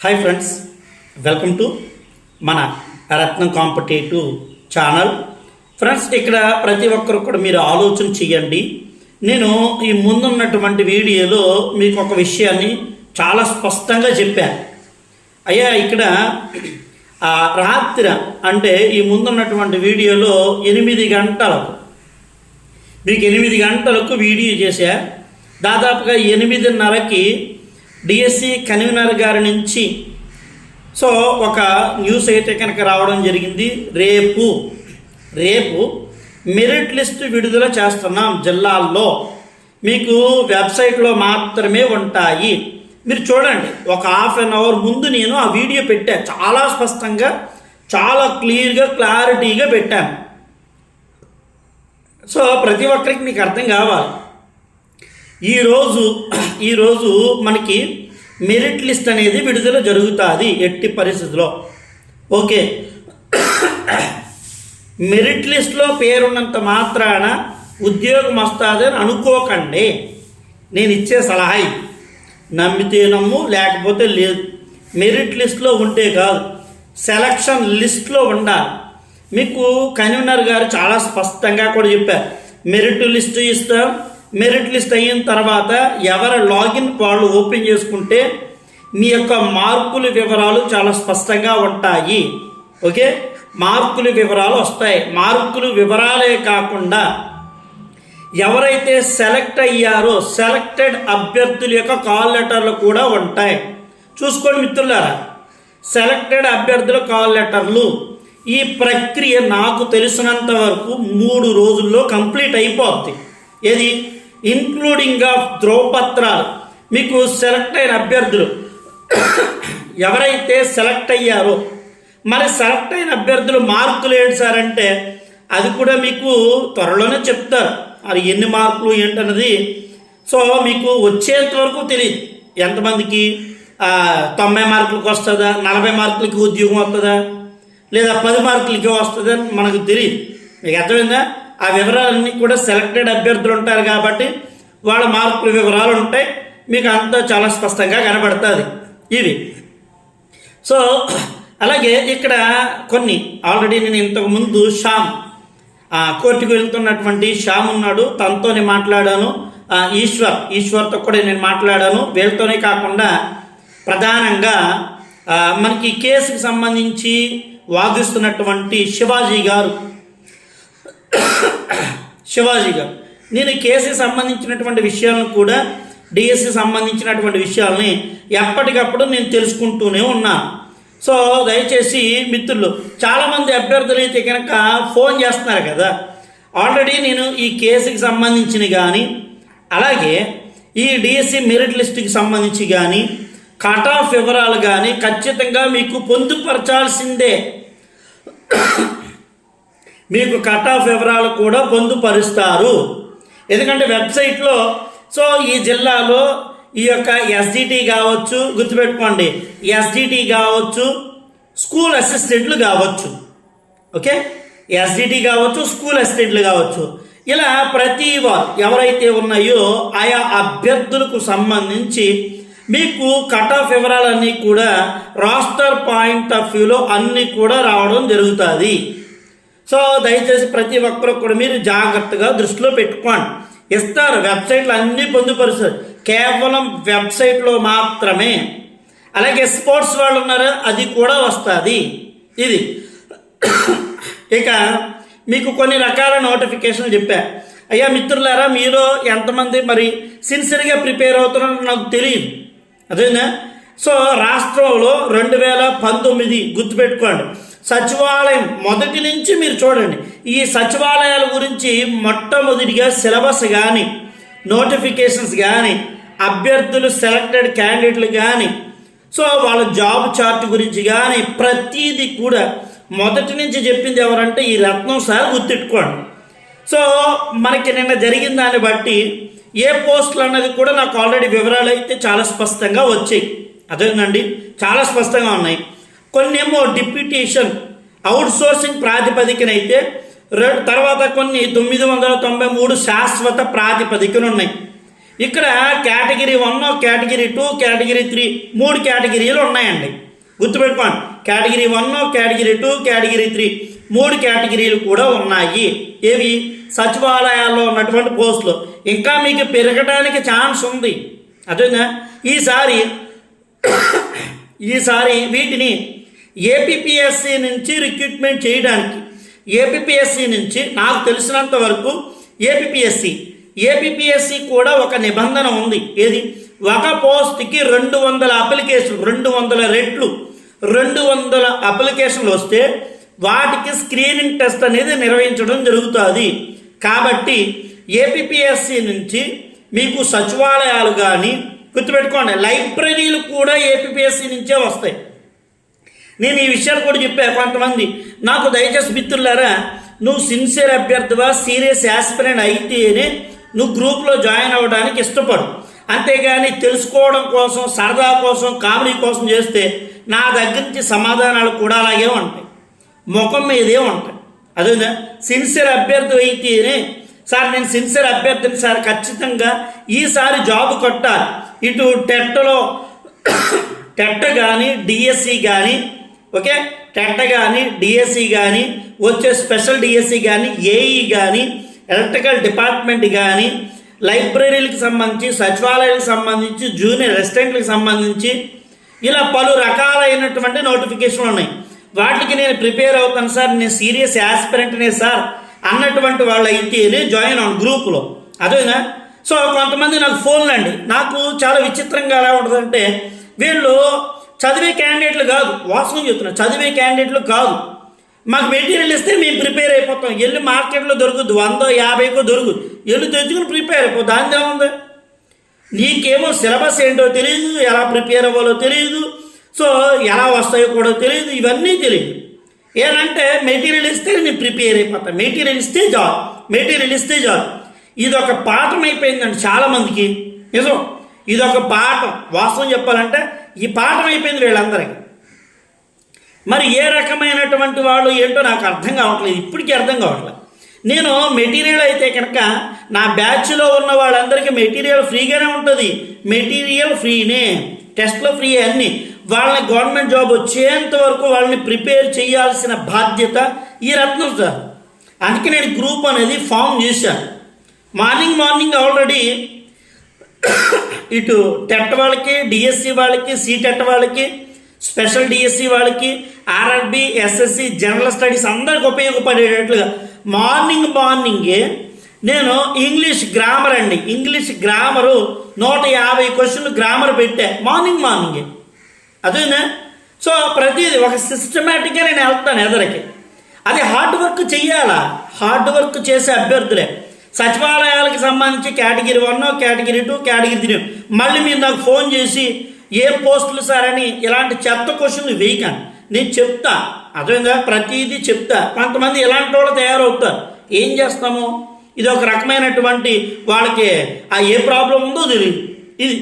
Hi friends welcome to మన రత్నం competitive channel. Friends ఇక్కడ ప్రతి ఒక్కరు కూడా మీరు ఆలోచన చేయండి నేను ఈ ముందున్నటువంటి వీడియోలో మీకు ఒక విషయాన్ని చాలా స్పష్టంగా చెప్పాను అయ్యా ఇక్కడ ఆ రాత్రి అంటే ఈ ముందున్నటువంటి వీడియోలో ఎనిమిది గంటలకు మీకు ఎనిమిది గంటలకు వీడియో చేశా. దాదాపుగా ఎనిమిదిన్నరకి డిఎస్సి కన్వీనర్ గారి నుంచి. సో ఒక న్యూస్ అయితే కనుక రావడం జరిగింది. రేపు రేపు మెరిట్ లిస్ట్ విడుదల చేస్తున్నాం జిల్లాల్లో. మీకు వెబ్సైట్లో మాత్రమే ఉంటాయి. మీరు చూడండి ఒక హాఫ్ అన్ అవర్ ముందు నేను ఆ వీడియో పెట్టా. చాలా స్పష్టంగా చాలా క్లియర్గా క్లారిటీగా పెట్టాను. సో ప్రతి ఒక్కరికి మీకు అర్థం కావాలి. ఈరోజు ఈరోజు మనకి మెరిట్ లిస్ట్ అనేది విడుదల జరుగుతుంది ఎట్టి పరిస్థితిలో. ఓకే. మెరిట్ లిస్ట్లో పేరున్నంత మాత్రాన ఉద్యోగం వస్తుందని అనుకోకండి. నేను ఇచ్చే సలహా నమ్మితే నమ్ము లేకపోతే లేదు. మెరిట్ లిస్ట్లో ఉంటే కాదు. సెలక్షన్ లిస్ట్లో ఉండాలి. మీకు కన్వీనర్ గారు చాలా స్పష్టంగా కూడా చెప్పారు. మెరిట్ లిస్ట్ ఇస్తాం మెరిట్ లిస్ట్ అయిన తర్వాత ఎవరి లాగిన్ వాళ్ళు ఓపెన్ చేసుకుంటే మీ యొక్క మార్కుల వివరాలు చాలా స్పష్టంగా ఉంటాయి. ఓకే? మార్కుల వివరాలు వస్తాయి. మార్కులు వివరాలే కాకుండా ఎవరైతే సెలెక్ట్ అయ్యారో సెలెక్టెడ్ అభ్యర్థుల యొక్క కాల్ లెటర్లు కూడా ఉంటాయి. చూసుకోండి మిత్రులారా సెలెక్టెడ్ అభ్యర్థుల కాల్ లెటర్లు ఈ ప్రక్రియ నాకు తెలిసినంత వరకు మూడు రోజుల్లో కంప్లీట్ అయిపోద్ది. ఏది? ఇన్క్లూడింగ్ ఆఫ్ ధ్రువపత్రాలు మీకు సెలెక్ట్ అయిన అభ్యర్థులు. ఎవరైతే సెలెక్ట్ అయ్యారో మరి సెలెక్ట్ అయిన అభ్యర్థులు మార్కులు ఏంటి సార్ అంటే అది కూడా మీకు త్వరలోనే చెప్తారు. అది ఎన్ని మార్కులు ఏంటన్నది. సో మీకు వచ్చేంత వరకు తెలియదు ఎంతమందికి తొంభై మార్కులకు వస్తుందా నలభై మార్కులకి ఉద్యోగం వస్తుందా లేదా పది మార్కులకి వస్తుందని మనకు తెలియదు మీకు అర్థమైందా? ఆ వివరాలన్నీ కూడా సెలెక్టెడ్ అభ్యర్థులు ఉంటారు కాబట్టి వాళ్ళ మార్కుల వివరాలు ఉంటాయి. మీకు అంతా చాలా స్పష్టంగా కనబడుతుంది. ఇది. సో అలాగే ఇక్కడ కొన్ని. ఆల్రెడీ నేను ఇంతకుముందు శ్యామ్ కోర్టుకు వెళ్తున్నటువంటి శ్యామ్ ఉన్నాడు. తనతోనే మాట్లాడాను. ఈశ్వర్ ఈశ్వర్తో కూడా నేను మాట్లాడాను. వీళ్ళతోనే కాకుండా ప్రధానంగా మనకి కేసుకు కేసుకి సంబంధించి వాదిస్తున్నటువంటి శివాజీ గారు. శివాజీ గారు. నేను ఈ సంబంధించినటువంటి విషయాలను కూడా డిఎస్సి సంబంధించినటువంటి విషయాల్ని ఎప్పటికప్పుడు నేను తెలుసుకుంటూనే ఉన్నాను సో దయచేసి మిత్రులు చాలామంది అభ్యర్థులు అయితే కనుక ఫోన్ చేస్తున్నారు కదా. ఆల్రెడీ నేను ఈ కేసుకి సంబంధించిన కానీ అలాగే ఈ డిఎస్సి మెరిట్ లిస్ట్కి సంబంధించి కానీ కట్ ఆఫ్ వివరాలు కానీ ఖచ్చితంగా మీకు పొందుపరచాల్సిందే. మీకు కట్ ఆఫ్ వివరాలు కూడా పొందుపరుస్తారు. ఎందుకంటే వెబ్సైట్లో సో ఈ జిల్లాలో ఈ యొక్క ఎస్డిటి కావచ్చు గుర్తుపెట్టుకోండి ఎస్డిటి కావచ్చు స్కూల్ అసిస్టెంట్లు కావచ్చు. ఓకే? ఎస్డిటి కావచ్చు స్కూల్ అసిస్టెంట్లు కావచ్చు. ఇలా ప్రతి వారు ఎవరైతే ఉన్నాయో ఆయా అభ్యర్థులకు సంబంధించి మీకు కట్ ఆఫ్ వివరాలన్నీ కూడా రాస్టర్ పాయింట్ ఆఫ్ వ్యూలో అన్నీ కూడా రావడం జరుగుతుంది. సో దయచేసి ప్రతి ఒక్కరు కూడా మీరు జాగ్రత్తగా దృష్టిలో పెట్టుకోండి. ఇస్తారు వెబ్సైట్లు అన్నీ పొందుపరుస్తారు. కేవలం వెబ్సైట్లో మాత్రమే. అలాగే స్పోర్ట్స్ వాళ్ళు ఉన్నారు అది కూడా వస్తుంది. ఇది. ఇక మీకు కొన్ని రకాల నోటిఫికేషన్లు చెప్పా. అయ్యా మిత్రులారా మీరు ఎంతమంది మరి సిన్సియర్గా ప్రిపేర్ అవుతున్నారో నాకు తెలియదు. అదేనా? సో రాష్ట్రంలో రెండు వేల పంతొమ్మిది గుర్తుపెట్టుకోండి. సచివాలయం మొదటి నుంచి మీరు చూడండి. ఈ సచివాలయాల గురించి మొట్టమొదటిగా సిలబస్ కానీ నోటిఫికేషన్స్ కానీ అభ్యర్థులు సెలెక్టెడ్ క్యాండిడేట్లు కానీ సో వాళ్ళ జాబ్ చార్ట్ గురించి కానీ ప్రతీది కూడా మొదటి నుంచి చెప్పింది ఎవరంటే ఈ రత్నం సార్ గుర్తిట్టుకోండి సో మనకి నిన్న జరిగిన దాన్ని బట్టి ఏ పోస్టులు అన్నది కూడా నాకు ఆల్రెడీ వివరాలు అయితే చాలా స్పష్టంగా వచ్చాయి. అదేనండి చాలా స్పష్టంగా ఉన్నాయి. కొన్ని ఏమో డిప్యూటేషన్ అవుట్ సోర్సింగ్ ప్రాతిపదికన అయితే తర్వాత కొన్ని తొమ్మిది వందల తొంభై మూడు శాశ్వత ప్రాతిపదికలు ఉన్నాయి ఇక్కడ category one category two category three మూడు కేటగిరీలు ఉన్నాయండి. గుర్తుపెట్టుకోండి category one category two category three మూడు కేటగిరీలు కూడా ఉన్నాయి. ఏవి? సచివాలయాల్లో ఉన్నటువంటి పోస్టులు. ఇంకా మీకు పెరగడానికి ఛాన్స్ ఉంది. అదేనా ఈసారి ఈసారి వీటిని ఏపీఎస్సి నుంచి రిక్రూట్మెంట్ చేయడానికి ఏపీఎస్సి నుంచి నాకు తెలిసినంత వరకు ఏపీఎస్సి ఏపీఎస్సి కూడా ఒక నిబంధన ఉంది. ఏది? ఒక పోస్ట్కి రెండు వందల అప్లికేషన్ రెండు వందల రెట్లు రెండు వందల అప్లికేషన్లు వస్తే వాటికి స్క్రీనింగ్ టెస్ట్ అనేది నిర్వహించడం జరుగుతుంది. కాబట్టి ఏపీఎస్సి నుంచి మీకు సచివాలయాలు కానీ గుర్తుపెట్టుకోండి లైబ్రరీలు కూడా ఏపీఎస్సి నుంచే వస్తాయి. నేను ఈ విషయాలు కూడా చెప్పా. కొంతమంది నాకు దయచేసి మిత్రులారా నువ్వు సిన్సియర్ అభ్యర్థివా సీరియస్ యాస్పిరెంట్ అయితేనే నువ్వు గ్రూప్లో జాయిన్ అవ్వడానికి ఇష్టపడు. అంతేగాని తెలుసుకోవడం కోసం సరదా కోసం కామెడీ కోసం చేస్తే నా దగ్గర నుంచి సమాధానాలు కూడా అలాగే ఉంటాయి. ముఖం మీదే ఉంటాయి. అదేనా సిన్సియర్ అభ్యర్థి అయితేనే సార్ నేను సిన్సియర్ అభ్యర్థిని సార్ ఖచ్చితంగా ఈసారి జాబ్ కొట్టాలి. ఇటు టెట్లో టెట్ కానీ డిఎస్సి కానీ ఓకే? టెట్ కానీ డిఎస్సి కానీ వచ్చే స్పెషల్ డిఎస్సి కానీ ఏఈ కానీ ఎలక్ట్రికల్ డిపార్ట్మెంట్ కానీ లైబ్రరీలకు సంబంధించి సచివాలయాలకు సంబంధించి జూనియర్ రెసిడెంట్లకు సంబంధించి ఇలా పలు రకాలైనటువంటి నోటిఫికేషన్లు ఉన్నాయి. వాటికి నేను ప్రిపేర్ అవుతాను సార్. నేను సీరియస్ యాస్పిరెంట్నే సార్ అన్నటువంటి వాళ్ళు అయితేనే జాయిన్ అవును గ్రూప్లో. అదేనా సో కొంతమంది నాకు ఫోన్లు అండి. నాకు చాలా విచిత్రంగా ఎలా ఉంటుందంటే వీళ్ళు చదివే క్యాండిడేట్లు కాదు. వాస్తవం చెప్తున్నా చదివే క్యాండిడేట్లు కాదు. మాకు మెటీరియల్ ఇస్తే మేము ప్రిపేర్ అయిపోతాం. వెళ్ళి మార్కెట్లో దొరుకుద్ది వందో యాభైకో దొరుకుద్దు. వెళ్ళి తెచ్చుకుని ప్రిపేర్ అయిపోతుంది దాని ఏముంది నీకేమో సిలబస్ ఏంటో తెలియదు ఎలా ప్రిపేర్ అవ్వాలో తెలియదు సో ఎలా వస్తాయో కూడా తెలియదు ఇవన్నీ తెలియదు ఏంటంటే మెటీరియల్ ఇస్తే నేను ప్రిపేర్ అయిపోతాను మెటీరియల్ ఇస్తే జాబ్ మెటీరియల్ ఇస్తే జాబ్ ఇది ఒక పాఠం అయిపోయిందండి చాలామందికి. నిజం. ఇది ఒక పాఠం. వాస్తవం చెప్పాలంటే ఈ పాఠం అయిపోయింది వీళ్ళందరికీ. మరి ఏ రకమైనటువంటి వాళ్ళు ఏంటో నాకు అర్థం కావట్లేదు ఇప్పటికీ అర్థం కావట్లేదు. నేను మెటీరియల్ అయితే కనుక నా బ్యాచ్లో ఉన్న వాళ్ళందరికీ మెటీరియల్ ఫ్రీగానే ఉంటుంది. మెటీరియల్ ఫ్రీనే టెస్ట్లో ఫ్రీ అన్నీ. వాళ్ళని గవర్నమెంట్ జాబ్ వచ్చేంత వరకు వాళ్ళని ప్రిపేర్ చేయాల్సిన బాధ్యత ఈ రత్నం సార్. అందుకే నేను గ్రూప్ అనేది ఫామ్ చేశాను. మార్నింగ్ మార్నింగ్ ఆల్రెడీ ఇటు టెట్ వాళ్ళకి డిఎస్సి వాళ్ళకి సీటెట్ వాళ్ళకి స్పెషల్ డిఎస్సి వాళ్ళకి ఆర్ఆర్బి ఎస్ఎస్సి జనరల్ స్టడీస్ అందరికి ఉపయోగపడేటట్లుగా మార్నింగ్ మార్నింగే నేను ఇంగ్లీష్ గ్రామర్ అండి. ఇంగ్లీష్ గ్రామరు నూట యాభై క్వశ్చన్లు గ్రామర్ పెట్టా మార్నింగ్ మార్నింగే. అదేనా? సో ప్రతిదీ ఒక సిస్టమేటిక్గా నేను వెళ్తాను ఎదరికి. అది హార్డ్ వర్క్ చెయ్యాలా? హార్డ్ వర్క్ చేసే అభ్యర్థులే. సచివాలయాలకు సంబంధించి category one category two category three. మళ్ళీ మీరు నాకు ఫోన్ చేసి ఏ పోస్టులు సార్ అని ఇలాంటి చెత్త క్వశ్చన్లు వేయకండి. నేను చెప్తా. అర్థమైందా? ప్రతిదీ చెప్తా. కొంతమంది ఇలాంటి వాళ్ళు తయారవుతారు. ఏం చేస్తాము? ఇది ఒక రకమైనటువంటి వాళ్ళకి ఆ ఏ ప్రాబ్లం ఉందో తెలియదు. ఇది